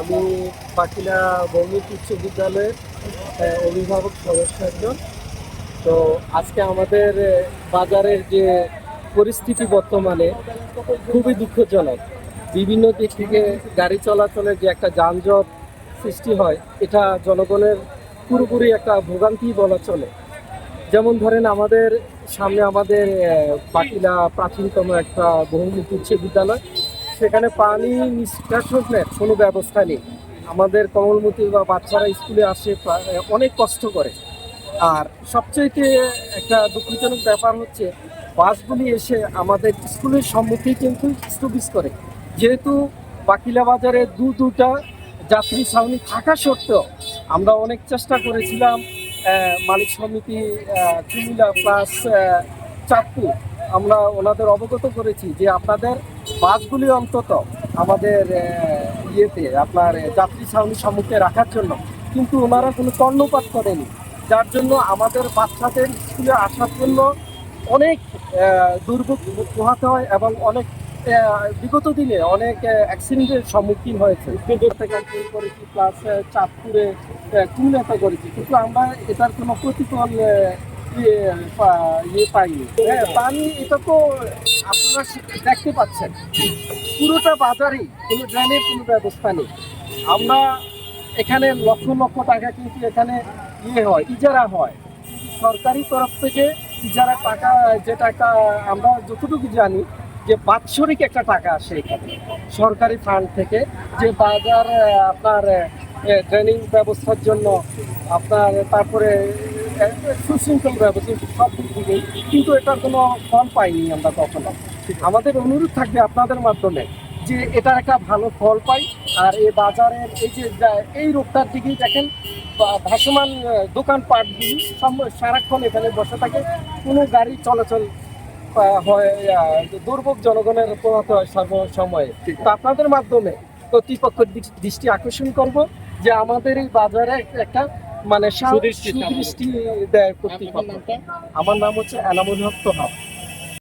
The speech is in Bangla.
আমি পাখিলা ভৌমিক উচ্চ বিদ্যালয়ের অভিভাবক সদস্য একজন। তো আজকে আমাদের বাজারের যে পরিস্থিতি বর্তমানে খুবই দুঃখজনক। বিভিন্ন দিক থেকে গাড়ি চলাচলের যে একটা যানজট সৃষ্টি হয়, এটা জনগণের পুরোপুরি একটা ভোগান্তি বলা চলে। যেমন ধরেন আমাদের সামনে আমাদের পাটিলা প্রাচীনতম একটা বহুমুখী উচ্চ বিদ্যালয়। সেখানে পানি নিষ্কাশনের কোনো ব্যবস্থা নেই। আমাদের কমলমতি বা বাচ্চারা স্কুলে আসে অনেক কষ্ট করে। আর সবচেয়ে একটা দুঃখজনক ব্যাপার হচ্ছে বাসগুলি এসে আমাদের স্কুলের সম্মুখেই কিন্তু স্থবিস করে। যেহেতু বাকিলা বাজারে দু দুটা যাত্রী ছাউনি থাকা সত্ত্বেও আমরা অনেক চেষ্টা করেছিলাম মালিক সমিতি আহ, কুমিল্লা প্লাস চাঁদপুর। আমরা ওনাদের অবগত করেছি যে আপনাদের বাসগুলি অন্তত আমাদের ইয়েতে, আপনার যাত্রী ছাউনির সম্মুখে রাখার জন্য। কিন্তু ওনারা কোনো কর্ণপাত করেনি। যার জন্য আমাদের বাচ্চাদের স্কুলে আসার জন্য অনেক দুর্ভোগ পোহাতে হয় এবং অনেক বিগত দিনে অনেক অ্যাক্সিডেন্টের সম্মুখীন হয়েছে। করেছি প্লাস চাঁদপুরে কুমিল্লাতে করেছি। কিন্তু আমরা এটার কোনো প্রতিফল ইয়ে ইয়ে পাইনি। হ্যাঁ পানি, এটা তো আপনারা দেখতে পাচ্ছেন, পুরোটা বাজারেই কোনো ড্রেনের কোনো ব্যবস্থা নেই। আমরা এখানে লক্ষ লক্ষ টাকা কিন্তু এখানে ইয়ে হয়, ইজারা হয়। সরকারি তরফ থেকে ইজারা টাকা, যে টাকা আমরা যতটুকু জানি যে বাৎসরিক একটা টাকা আসে এখানে। সরকারি ফান্ড থেকে যে বাজার আপনার ট্রেনিং ব্যবস্থার জন্য আপনার, তারপরে সুশৃঙ্খল ব্যবস্থা সব দিক থেকেই, কিন্তু এটার কোনো ফল পাইনি আমরা কখনো। আমাদের অনুরোধ থাকবে আপনাদের মাধ্যমে যে এটা একটা ভালো ফল পাই, আর এই বাজারের এই যে এই রোগটার দিকেই দেখেন ভাসমান দোকানপাটগুলি সারাক্ষণ এখানে বসে থাকে। কোনো গাড়ি চলাচল হয় দুর্ভোগ জনগণের পোহাতে হয় সর্ব সময়ে। তো আপনাদের মাধ্যমে কর্তৃপক্ষের দৃষ্টি আকর্ষণ করব যে আমাদের এই বাজারে একটা মানে সুদৃষ্টি দেয় কর্তৃপক্ষ। আমার নাম হচ্ছে এনামুল হক তোহাব